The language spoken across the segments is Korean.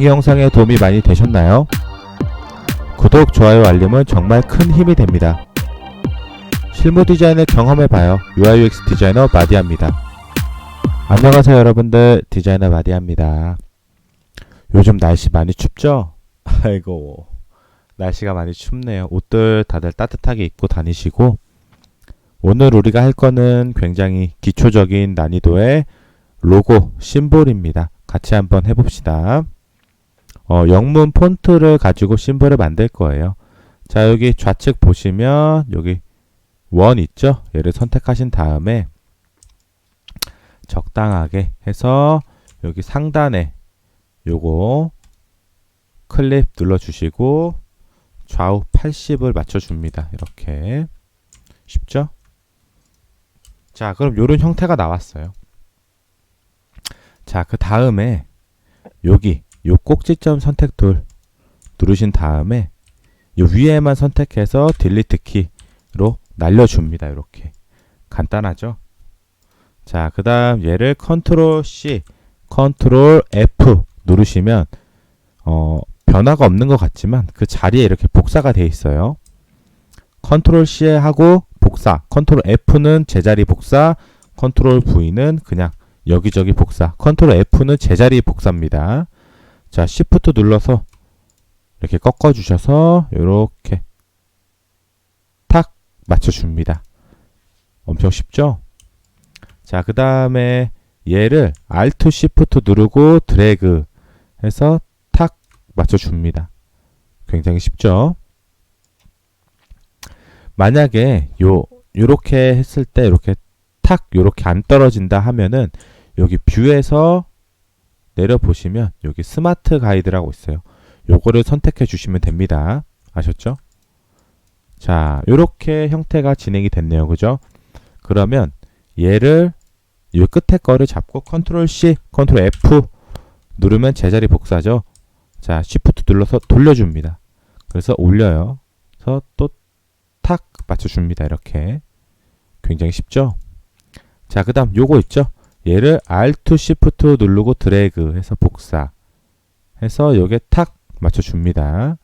강의 영상에 도움이 많이 되셨나요? 구독, 좋아요, 알림은 정말 큰 힘이 됩니다. 실무 디자인을 경험해봐요. UI/UX 디자이너 마디아입니다. 안녕하세요, 여러분들. 디자이너 마디아입니다. 요즘 날씨 많이 춥죠? 아이고, 날씨가 많이 춥네요. 옷들 다들 따뜻하게 입고 다니시고, 오늘 우리가 할 거는 굉장히 기초적인 난이도의 로고, 심볼입니다. 같이 한번 해봅시다. 어, 영문 폰트를 가지고 심볼을 만들 거예요. 자, 여기 좌측 보시면 여기 원 있죠? 얘를 선택하신 다음에 적당하게 해서 여기 상단에 요거 클립 눌러주시고 좌우 80을 맞춰줍니다. 이렇게 쉽죠? 자, 그럼 요런 형태가 나왔어요. 자, 그 다음에 여기 요 꼭지점 선택 툴 누르신 다음에 요 위에만 선택해서 딜리트 키로 날려줍니다. 이렇게 간단하죠? 자, 그 다음 얘를 컨트롤 C, 컨트롤 F 누르시면 어, 변화가 없는 것 같지만 그 자리에 이렇게 복사가 돼 있어요. 컨트롤 C 하고 복사, 컨트롤 F는 제자리 복사, 컨트롤 V는 그냥 여기저기 복사, 컨트롤 F는 제자리 복사입니다. 자, Shift 눌러서 이렇게 꺾어 주셔서 이렇게 탁 맞춰 줍니다. 엄청 쉽죠? 자, 그 다음에 얘를 Alt Shift 누르고 드래그 해서 탁 맞춰 줍니다. 굉장히 쉽죠? 만약에 요 요렇게 했을 때 이렇게 탁 요렇게 안 떨어진다 하면은 여기 뷰에서 내려 보시면 여기 스마트 가이드라고 있어요. 요거를 선택해 주시면 됩니다. 아셨죠? 자, 요렇게 형태가 진행이 됐네요. 그죠? 그러면 얘를 요 끝에 거를 잡고 컨트롤 C, 컨트롤 F 누르면 제자리 복사죠. 자, Shift 눌러서 돌려줍니다. 그래서 올려요. 그래서 또 탁 맞춰줍니다. 이렇게. 굉장히 쉽죠? 자, 그 다음 요거 있죠? 얘를 Alt Shift 누르고 드래그 해서 복사 해서 여기에 탁 맞춰줍니다.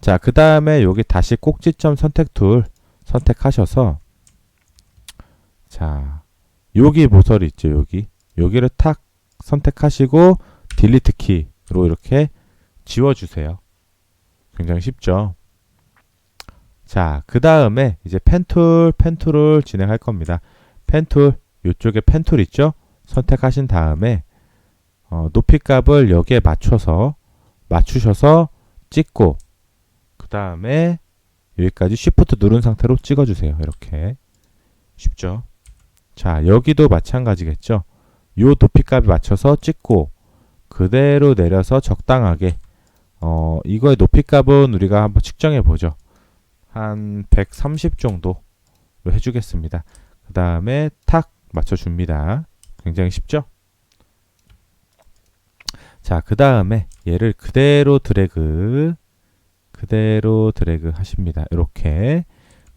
자, 그 다음에 여기 다시 꼭지점 선택 툴 선택하셔서 자, 여기 모서리 있죠, 여기. 여기를 탁 선택하시고 딜리트 키로 이렇게 지워주세요. 굉장히 쉽죠? 자, 그 다음에 이제 펜툴, 펜툴을 진행할 겁니다. 펜툴, 이쪽에 펜 툴 있죠? 선택하신 다음에 어, 높이 값을 여기에 맞춰서 맞추셔서 찍고 그 다음에 여기까지 Shift 누른 상태로 찍어주세요. 이렇게 쉽죠? 자 여기도 마찬가지겠죠? 요 높이 값에 맞춰서 찍고 그대로 내려서 적당하게 어, 이거의 높이 값은 우리가 한번 측정해 보죠. 한 130 정도로 해주겠습니다. 그 다음에 탁 맞춰줍니다. 굉장히 쉽죠? 자, 그 다음에 얘를 그대로 드래그, 그대로 드래그 하십니다. 이렇게.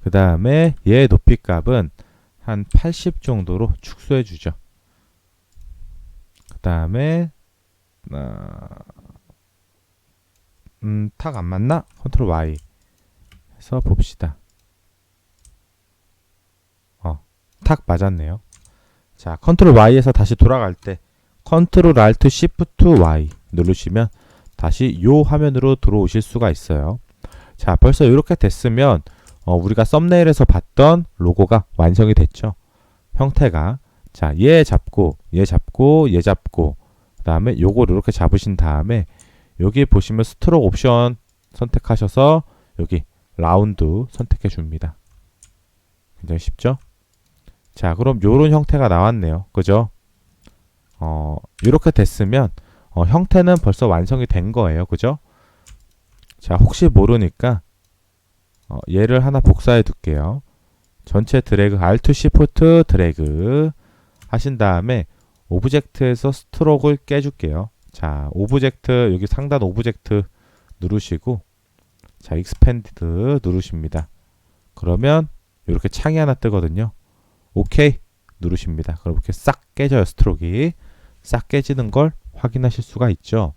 그 다음에 얘 높이 값은 한 80 정도로 축소해 주죠. 그 다음에, 어, 음, 탁 안 맞나? 컨트롤 Y 해서 봅시다. 어, 탁 맞았네요. 자, 컨트롤 Y에서 다시 돌아갈 때 컨트롤 Alt Shift Y 누르시면 다시 요 화면으로 들어오실 수가 있어요. 자, 벌써 이렇게 됐으면 어, 우리가 썸네일에서 봤던 로고가 완성이 됐죠. 형태가 자, 얘 잡고 얘 잡고 얘 잡고 그다음에 요거를 이렇게 잡으신 다음에 여기 보시면 스트로크 옵션 선택하셔서 여기 라운드 선택해 줍니다. 굉장히 쉽죠? 자, 그럼 요런 형태가 나왔네요. 그죠? 어, 이렇게 됐으면 어, 형태는 벌써 완성이 된 거예요. 그죠? 자, 혹시 모르니까 어, 얘를 하나 복사해 둘게요. 전체 드래그 Alt Shift 드래그 하신 다음에 오브젝트에서 스트로크를 깨줄게요. 자, 오브젝트 여기 상단 오브젝트 누르시고 자, 익스펜드 누르십니다. 그러면 이렇게 창이 하나 뜨거든요. 오케이 누르십니다. 그럼 이렇게 싹 깨져요. 스트로크가 싹 깨지는 걸 확인하실 수가 있죠.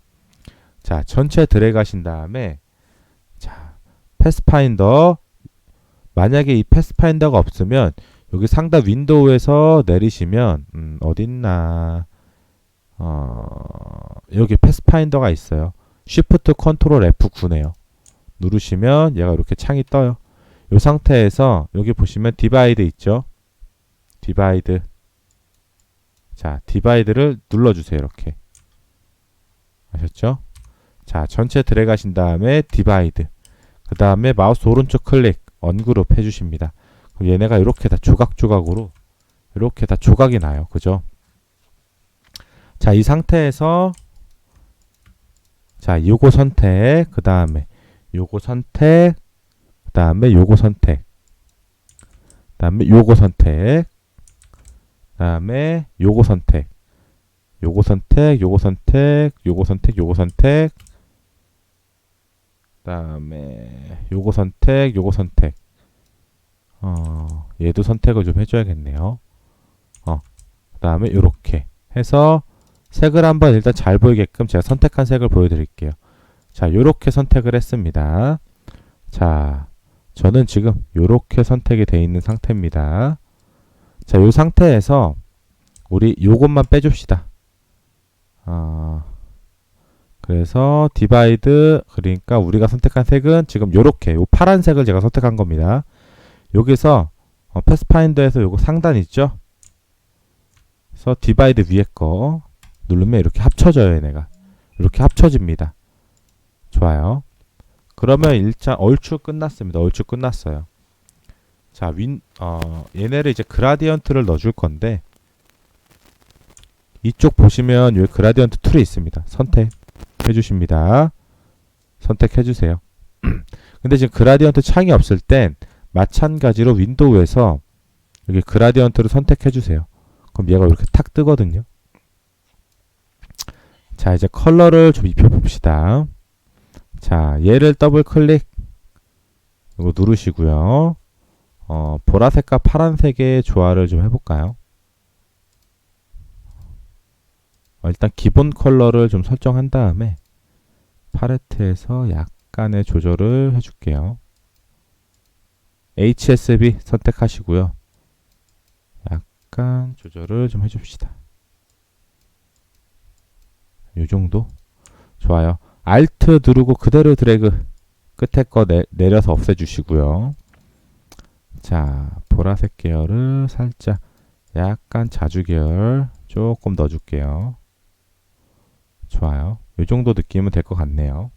자, 전체 드래그 하신 다음에 자, 패스파인더 만약에 이 패스파인더가 없으면 여기 상단 윈도우에서 내리시면 음, 어딨나 어, 여기 패스파인더가 있어요. Shift 컨트롤 F9네요. 누르시면 얘가 이렇게 창이 떠요. 이 상태에서 여기 보시면 디바이드 있죠? 디바이드. 자, 디바이드를 눌러주세요. 이렇게. 아셨죠? 자, 전체 드래그 하신 다음에 디바이드. 그 다음에 마우스 오른쪽 클릭, 언그룹 해주십니다. 그럼 얘네가 이렇게 다 조각조각으로 이렇게 다 조각이 나요. 그죠? 자, 이 상태에서 자, 요거 선택, 그 다음에 요거 선택, 그 다음에 요거 선택, 그 다음에 요거 선택, 그 다음에 요거 선택, 요거 선택, 요거 선택, 요거 선택, 요거 선택, 그 다음에 요거 선택, 요거 선택. 어, 얘도 선택을 좀 해줘야겠네요. 어, 그 다음에 요렇게 해서 색을 한번 일단 잘 보이게끔 제가 선택한 색을 보여드릴게요. 자, 요렇게 선택을 했습니다. 자, 저는 지금 요렇게 선택이 되어 있는 상태입니다. 자, 요 상태에서 우리 요것만 빼줍시다. 아, 그래서 디바이드 그러니까 우리가 선택한 색은 지금 요렇게 요 파란색을 제가 선택한 겁니다. 여기서 어, 패스파인더에서 요거 상단 있죠? 그래서 디바이드 위에 거 누르면 이렇게 합쳐져요, 얘네가. 이렇게 합쳐집니다. 좋아요. 그러면 일단 얼추 끝났습니다. 얼추 끝났어요. 자, 윈, 어, 얘네를 이제 그라디언트를 넣어줄 건데, 이쪽 보시면 여기 그라디언트 툴이 있습니다. 선택해 주십니다. 선택해 주세요. 근데 지금 그라디언트 창이 없을 땐 마찬가지로 윈도우에서 여기 그라디언트를 선택해 주세요. 그럼 얘가 이렇게 탁 뜨거든요. 자, 이제 컬러를 좀 입혀 봅시다. 자, 얘를 더블 클릭 이거 누르시고요. 어, 보라색과 파란색의 조화를 좀 해볼까요? 어, 일단 기본 컬러를 좀 설정한 다음에 팔레트에서 약간의 조절을 해줄게요. HSB 선택하시고요. 약간 조절을 좀 해줍시다. 요 정도? 좋아요. Alt 누르고 그대로 드래그 끝에 거 내, 내려서 없애주시고요. 자, 보라색 계열을 살짝 약간 자주 계열 조금 넣어줄게요. 좋아요. 요 정도 느낌은 될 것 같네요.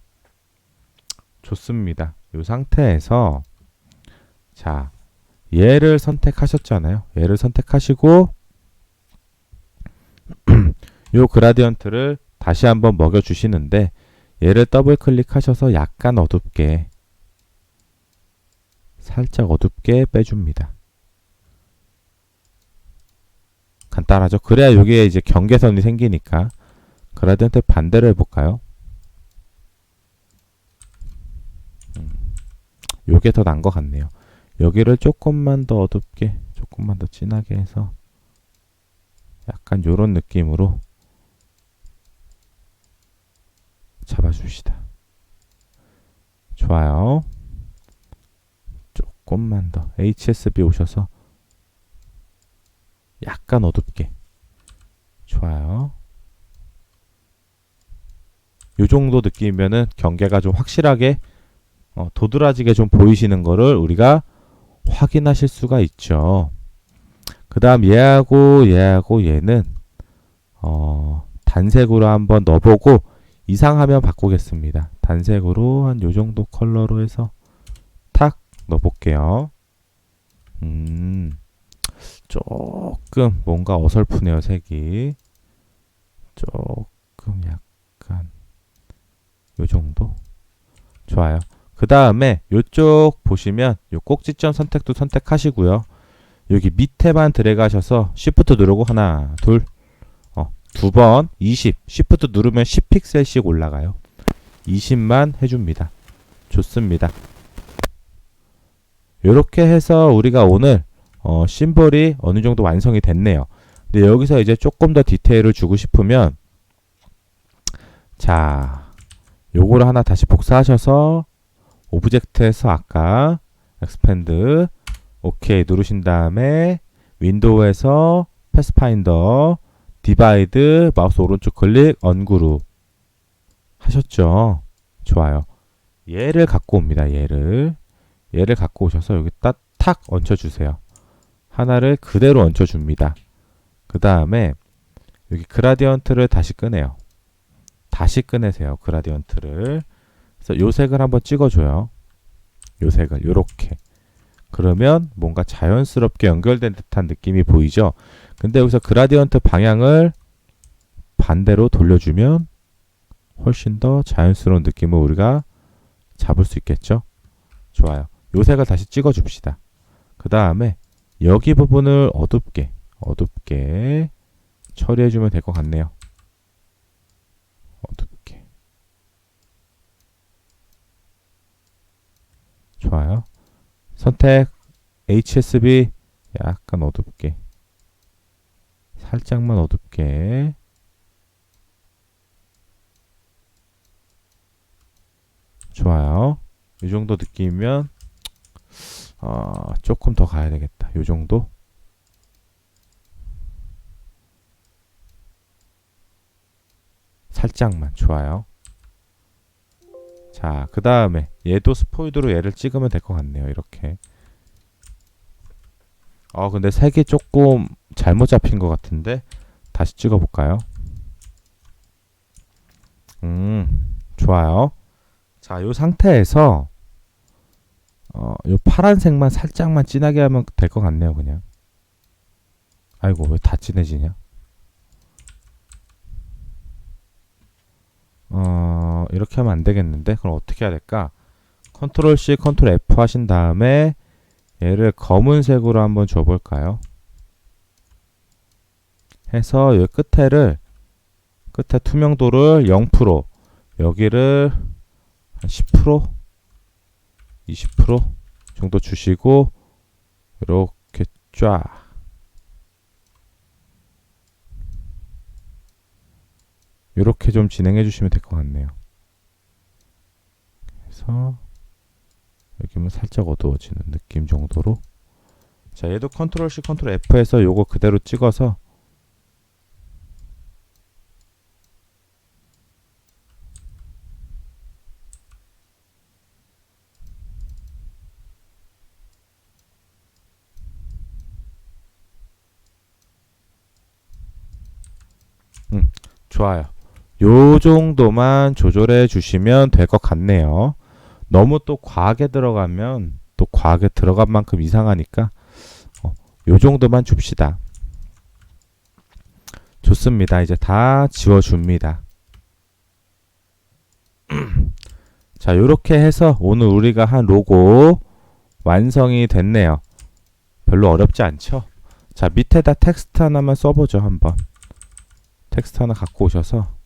좋습니다. 요 상태에서 자, 얘를 선택하셨잖아요. 얘를 선택하시고 요 그라디언트를 다시 한번 먹여 주시는데 얘를 더블 클릭하셔서 약간 어둡게 살짝 어둡게 빼줍니다. 간단하죠? 그래야 여기에 이제 경계선이 생기니까 그라디언트 반대로 해볼까요? 음, 요게 더 난 것 같네요. 여기를 조금만 더 어둡게 조금만 더 진하게 해서 약간 요런 느낌으로 잡아줍시다. 좋아요. 조금만 더 HSB 오셔서 약간 어둡게 좋아요. 요 정도 느낌이면은 경계가 좀 확실하게 어, 도드라지게 좀 보이시는 거를 우리가 확인하실 수가 있죠. 그 다음 얘하고 얘하고 얘는 어, 단색으로 한번 넣어보고 이상하면 바꾸겠습니다. 단색으로 한 요 정도 컬러로 해서 탁 넣어볼게요. 음, 조금 뭔가 어설프네요, 색이. 조금 약간 요 정도? 좋아요. 그 다음에 요쪽 보시면 요 꼭지점 선택도 선택하시고요. 여기 밑에만 하셔서 Shift 누르고 하나, 둘, 두번 20, Shift 누르면 10픽셀씩 올라가요. 20만 해줍니다. 좋습니다. 이렇게 해서 우리가 오늘 어, 심볼이 어느 정도 완성이 됐네요. 근데 여기서 이제 조금 더 디테일을 주고 싶으면 자 요거를 하나 다시 복사하셔서 오브젝트에서 아까 expand 오케이 누르신 다음에 윈도우에서 패스파인더 디바이드 마우스 오른쪽 클릭 언그룹 하셨죠? 좋아요. 얘를 갖고 옵니다. 얘를 얘를 갖고 오셔서 여기 딱, 탁 얹혀주세요. 하나를 그대로 얹혀줍니다. 그 다음에 여기 그라디언트를 다시 끄네요. 다시 꺼내세요. 그라디언트를. 그래서 요 색을 한번 찍어줘요. 요 색을 요렇게. 그러면 뭔가 자연스럽게 연결된 듯한 느낌이 보이죠? 근데 여기서 그라디언트 방향을 반대로 돌려주면 훨씬 더 자연스러운 느낌을 우리가 잡을 수 있겠죠? 좋아요. 요 색을 다시 찍어줍시다. 그 다음에 여기 부분을 어둡게, 어둡게 처리해주면 될 것 같네요. 어둡게. 좋아요. 선택 HSB 약간 어둡게. 살짝만 어둡게. 좋아요. 이 정도 느낌이면 어, 조금 더 가야 되겠다. 이 정도. 살짝만 좋아요. 자, 그 다음에 얘도 스포이드로 얘를 찍으면 될 것 같네요. 이렇게. 어, 근데 색이 조금 잘못 잡힌 것 같은데 다시 찍어볼까요? 음, 좋아요. 자, 요 상태에서 어, 요 파란색만 살짝만 진하게 하면 될 것 같네요, 그냥. 아이고, 왜 다 진해지냐? 어, 이렇게 하면 안 되겠는데? 그럼 어떻게 해야 될까? 컨트롤 C, 컨트롤 F 하신 다음에 얘를 검은색으로 한번 줘볼까요? 해서 이 끝에를 끝에 투명도를 0% 여기를 한10% 20% 정도 주시고 이렇게 쫙 이렇게 좀 진행해 주시면 될 것 같네요. 그래서 여기면 살짝 어두워지는 느낌 정도로 자 얘도 컨트롤 C 컨트롤 F에서 요거 그대로 찍어서 음, 좋아요. 요 정도만 조절해 주시면 될 것 같네요. 너무 또 과하게 들어가면 또 과하게 들어간 만큼 이상하니까 어, 요 정도만 줍시다. 좋습니다. 이제 다 지워줍니다. 자, 요렇게 해서 오늘 우리가 한 로고 완성이 됐네요. 별로 어렵지 않죠? 자, 밑에다 텍스트 하나만 써보죠, 한번. 텍스트 하나 갖고 오셔서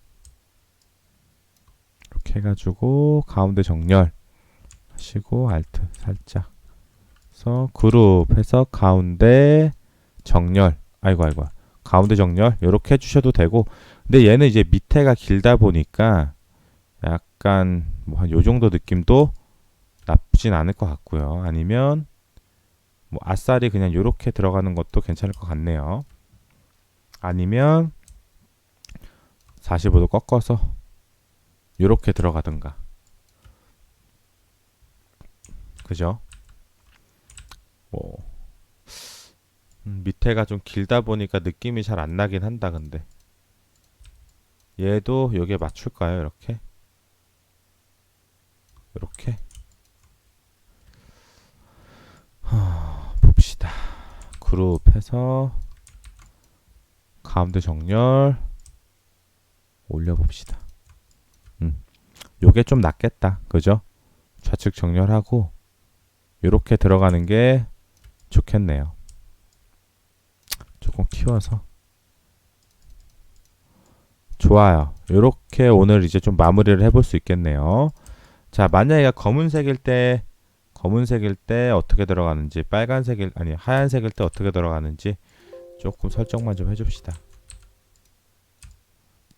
이렇게 해가지고 가운데 정렬 하시고 알트 살짝 그래서 그룹 해서 가운데 정렬. 아이고 아이고 가운데 정렬. 이렇게 해주셔도 되고. 근데 얘는 이제 밑에가 길다 보니까 약간 뭐 한 요 정도 느낌도 나쁘진 않을 것 같고요. 아니면 뭐 아싸리 그냥 요렇게 들어가는 것도 괜찮을 것 같네요. 아니면 45도 꺾어서 이렇게 들어가든가. 그죠? 뭐 음, 밑에가 좀 길다 보니까 느낌이 잘 안 나긴 한다 근데. 얘도 여기에 맞출까요? 이렇게? 이렇게? 하, 봅시다. 그룹 해서 가운데 정렬 올려봅시다. 음, 요게 좀 낫겠다. 그죠? 좌측 정렬하고 이렇게 들어가는 게 좋겠네요. 조금 키워서 좋아요. 이렇게 오늘 이제 좀 마무리를 해볼 수 있겠네요. 자, 만약에 검은색일 때 검은색일 때 어떻게 들어가는지 빨간색일 아니 하얀색일 때 어떻게 들어가는지 조금 설정만 좀 해줍시다.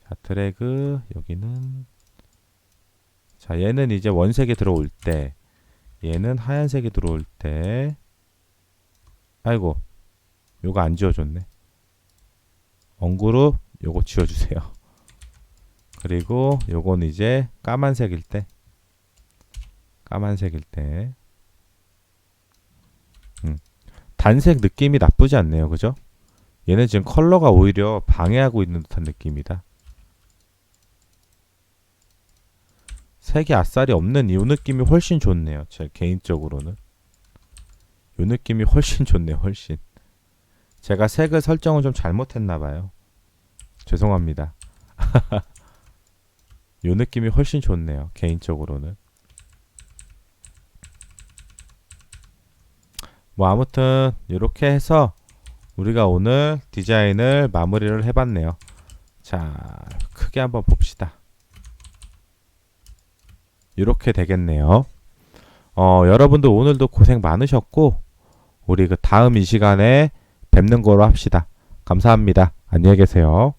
자, 드래그 여기는 자, 얘는 이제 원색이 들어올 때, 얘는 하얀색이 들어올 때, 아이고, 요거 안 지워줬네. 언그룹 요거 지워주세요. 그리고 요건 이제 까만색일 때, 까만색일 때, 음, 단색 느낌이 나쁘지 않네요, 그죠? 얘는 지금 컬러가 오히려 방해하고 있는 듯한 느낌이다. 색이 아싸리 없는 이 느낌이 훨씬 좋네요. 제 개인적으로는. 이 느낌이 훨씬 좋네요. 훨씬. 제가 색을 설정을 좀 잘못했나 봐요. 죄송합니다. 이 느낌이 훨씬 좋네요. 개인적으로는. 뭐 아무튼 이렇게 해서 우리가 오늘 디자인을 마무리를 해봤네요. 자, 크게 한번 봅시다. 이렇게 되겠네요. 어, 여러분들 오늘도 고생 많으셨고, 우리 그 다음 이 시간에 뵙는 거로 합시다. 감사합니다. 안녕히 계세요.